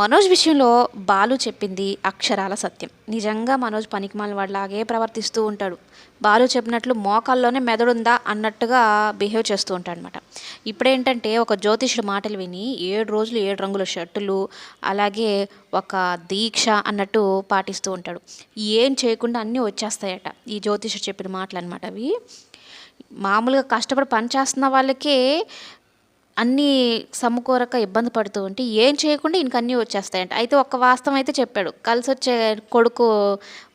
మనోజ్ విషయంలో బాలు చెప్పింది అక్షరాల సత్యం. నిజంగా మనోజ్ పనికిమాల వాడిలాగే ప్రవర్తిస్తూ ఉంటాడు. బాలు చెప్పినట్లు మోకాల్లోనే మెదడుందా అన్నట్టుగా బిహేవ్ చేస్తూ ఉంటాడు అనమాట ఇప్పుడేంటంటే ఒక జ్యోతిషుడు మాటలు విని ఏడు రోజులు ఏడు రంగుల షర్టులు అలాగే ఒక దీక్ష అన్నట్టు పాటిస్తూ ఉంటాడు. ఏం చేయకుండా అన్నీ వచ్చేస్తాయట ఈ జ్యోతిషుడు చెప్పిన మాటలు అనమాట అవి. మామూలుగా కష్టపడి పని చేస్తున్న వాళ్ళకే అన్నీ సమకూరక ఇబ్బంది పడుతూ ఉంటే ఏం చేయకుండా ఇంక అన్నీ వచ్చేస్తాయంట. అయితే ఒక వాస్తవం అయితే చెప్పాడు. కలిసి వచ్చే కొడుకు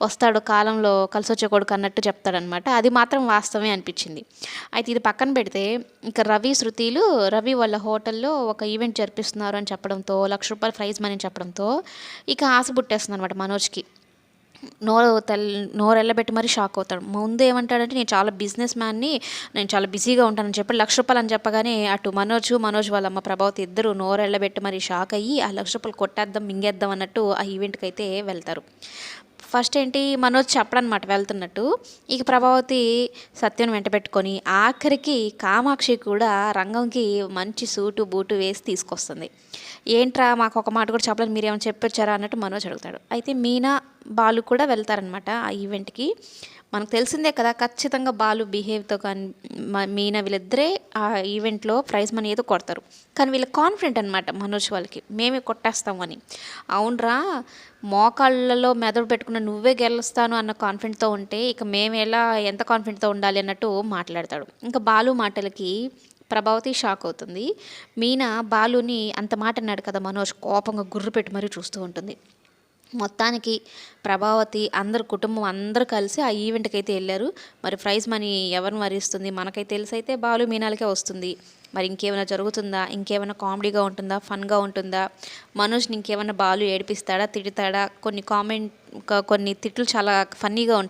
వస్తాడు కాలంలో కలిసి వచ్చే కొడుకు అన్నట్టు చెప్తాడనమాట. అది మాత్రం వాస్తవమే అనిపించింది. అయితే ఇది పక్కన పెడితే ఇంకా రవి శృతిలు రవి వాళ్ళ హోటల్లో ఒక ఈవెంట్ జరిపిస్తున్నారు అని చెప్పడంతో లక్ష రూపాయల ప్రైజ్ మనీ చెప్పడంతో ఇక ఆశ పుట్టేస్తుంది అనమాట మనోజ్కి. నోరు తెల్ నోరెళ్ళబెట్టి మరీ షాక్ అవుతాడు. ముందు ఏమంటాడంటే నేను చాలా బిజినెస్ మ్యాన్ని నేను చాలా బిజీగా ఉంటానని చెప్పి లక్ష రూపాయలు అని చెప్పగానే అటు మనోజ్ మనోజ్ వాళ్ళ అమ్మ ప్రభావతి ఇద్దరు నోరెళ్ళబెట్టి మరీ షాక్ అయ్యి ఆ లక్ష రూపాయలు కొట్టేద్దాం మింగేద్దాం అన్నట్టు ఆ ఈవెంట్కి అయితే వెళ్తారు. ఫస్ట్ ఏంటి మనోజ్ చెప్పడనమాట వెళ్తున్నట్టు. ఇక ప్రభావతి సత్యం వెంట పెట్టుకొని ఆఖరికి కామాక్షి కూడా రంగంకి మంచి సూటు బూటు వేసి తీసుకొస్తుంది. ఏంట్రా మాకు ఒక మాట కూడా చెప్పలేదు మీరు ఏమైనా చెప్పొచ్చారా అన్నట్టు మనోజ్ అడుగుతాడు. అయితే మీనా బాలు కూడా వెళ్తారనమాట ఆ ఈవెంట్కి. మనకు తెలిసిందే కదా ఖచ్చితంగా బాలు బిహేవ్తో కానీ మీనా వీళ్ళిద్దరే ఆ ఈవెంట్లో ప్రైజ్ మనీ ఏదో కొడతారు. కానీ వీళ్ళు కాన్ఫిడెంట్ అనమాట మనోజ్ వాళ్ళకి. మేమే కొట్టేస్తాం అని. అవునరా మోకాళ్ళలో మెదడు పెట్టుకున్న నువ్వే గెలుస్తాను అన్న కాన్ఫిడెంట్తో ఉంటే ఇక మేము ఎలా ఎంత కాన్ఫిడెంట్తో ఉండాలి అన్నట్టు మాట్లాడతాడు. ఇంకా బాలు మాటలకి ప్రభావతి షాక్ అవుతుంది. మీనా బాలుని అంత మాట అన్నాడు కదా మనోజ్ కోపంగా గుర్రు పెట్టి మరీ చూస్తూ ఉంటుంది. మొత్తానికి ప్రభావతి అందరు కుటుంబం అందరూ కలిసి ఆ ఈవెంట్కి అయితే వెళ్ళారు. మరి ప్రైజ్ మనీ ఎవరిని వరిస్తుంది? మనకైతే తెలిసి అయితే బాలు మీనాలకే వస్తుంది. మరి ఇంకేమైనా జరుగుతుందా? ఇంకేమైనా కామెడీగా ఉంటుందా? ఫన్గా ఉంటుందా? మనోజ్ని ఇంకేమైనా బాలు ఏడిపిస్తాడా? తిడతాడా? కొన్ని కామెంట్ కొన్ని తిట్లు చాలా ఫన్నీగా ఉంటాయి.